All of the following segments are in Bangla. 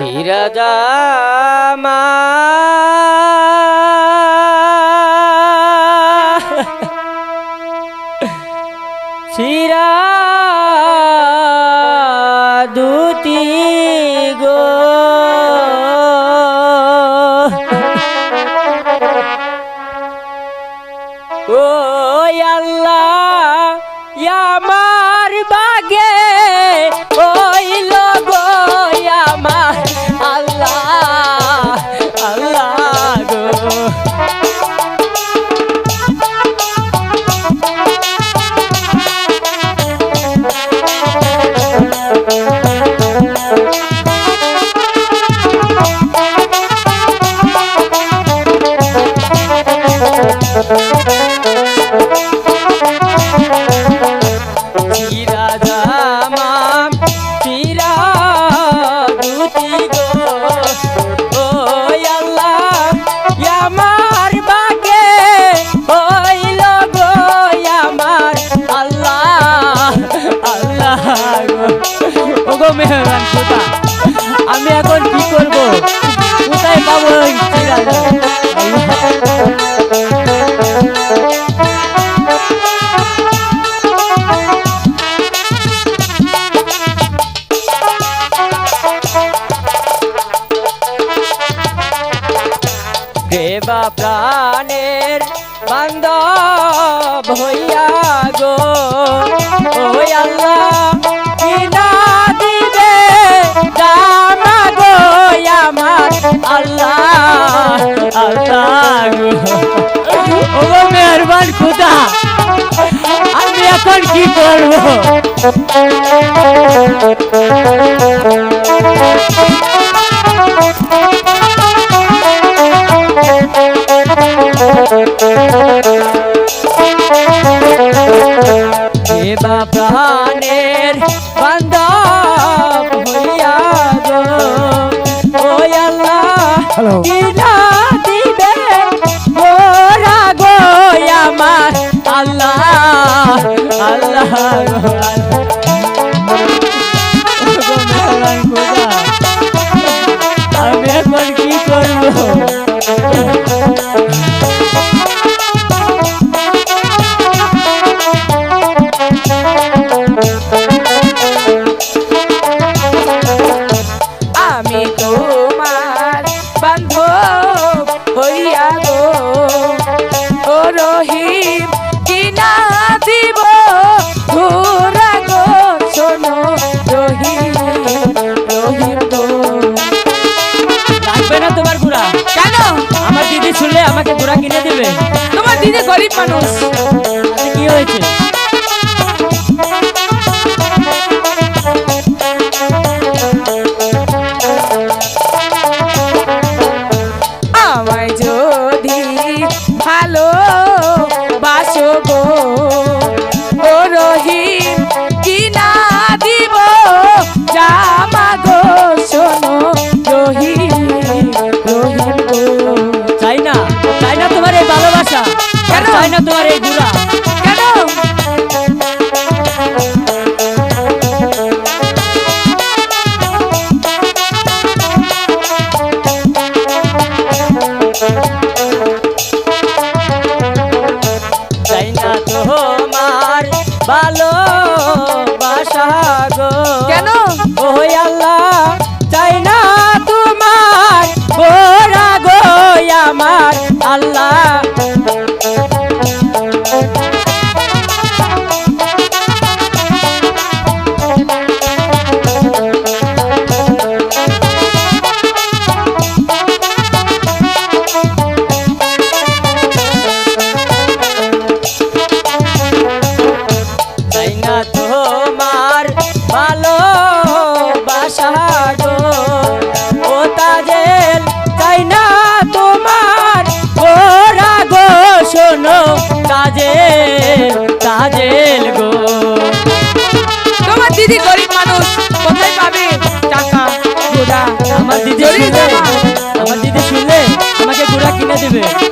সিরাজামা সিরা দুতি গো। ও আল্লাহ প্রাণের বান্ধব হইয়া গো। আল্লাহ কিনা দিবে জানা গো, আমার আল্লাহ আল্লাহ মেহরবান খুদা, আমি এখন কি করব? সেবা প্রাণের বান্ধব হইয়া গো। ও আল্লাহ মানুষ। আচ্ছা, কি হয়েছে? আমার দিদি শুনলে আমার দিদি শুনলে আমাকে ঘোড়া কিনে দেবে।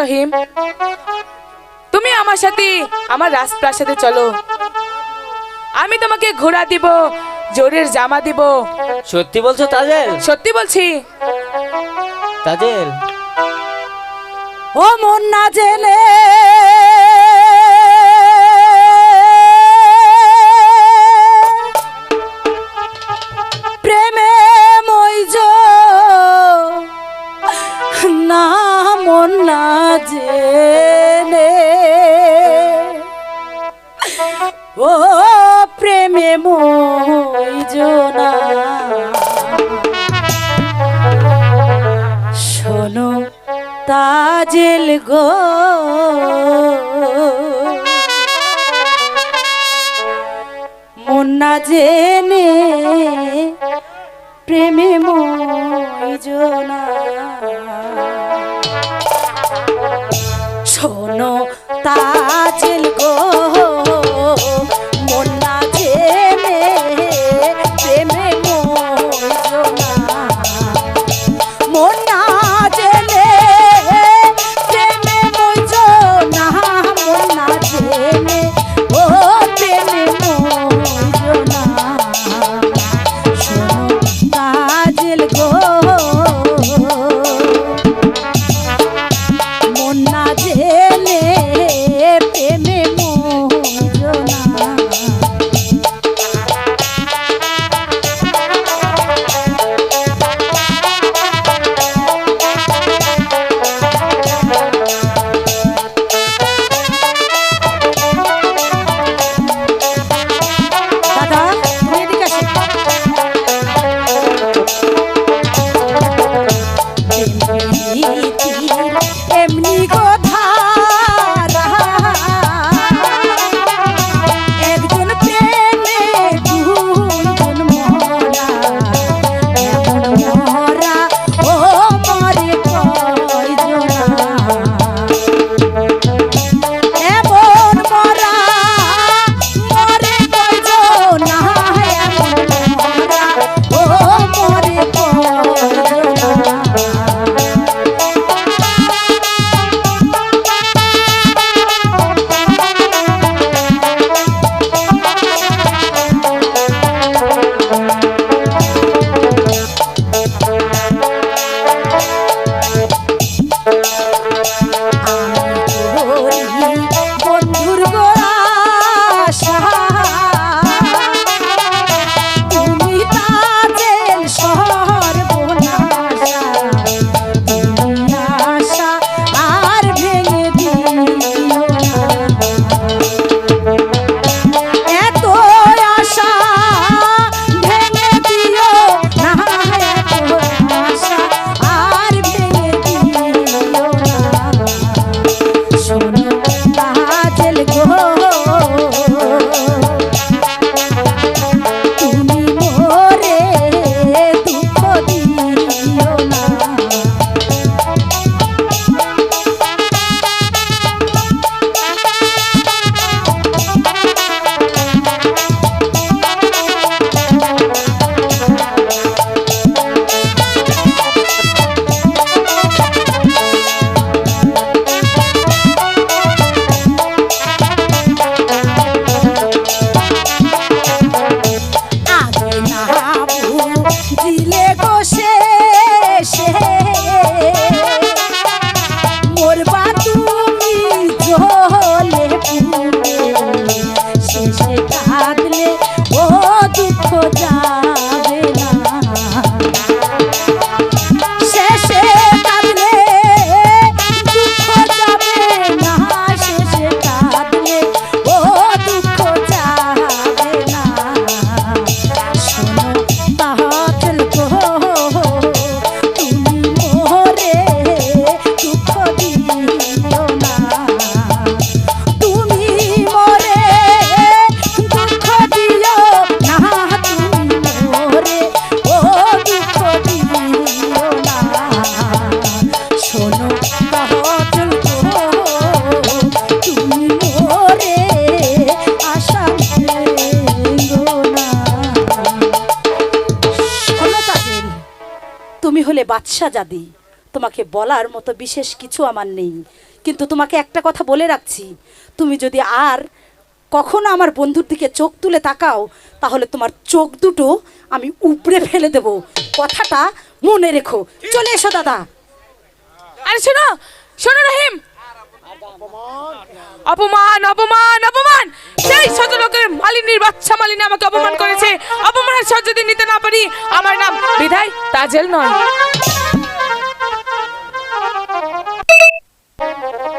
রহিম। তুমি আমার সাথে আমার রাজপ্রাসাদে চলো। আমি তোমাকে ঘোড়া দিব জোরের জামা দিব। সত্যি বলছো তাজেল? সত্যি বলছি। তাজেল? ও মন না জেলে প্রেমে মোনা শোনো তাজেল গো। মুন্না জেনে প্রেমে মোনা শোনো তাজেল গো। বাদশা জাদি। তোমাকে বলার মতো বিশেষ কিছু আমার নেই। কিন্তু তোমাকে একটা কথা বলে রাখছি। তুমি যদি আর কখনো আমার বন্ধুর দিকে চোখ তুলে তাকাও, তাহলে তোমার চোখ দুটো আমি উপড়ে ফেলে দেব। কথাটা মনে রেখো। চলে এসো, দাদা। আরে শোনো শোনো রহিম। অপমান অপমান অপমান! সেই শত লোকের মালিনীর বাচ্চা মালিনী আমাকে অপমান করেছে। অপমানের সহ্য যদি নিতে না পারি, আমার নাম বিধায় তাজেল নয়। Thank.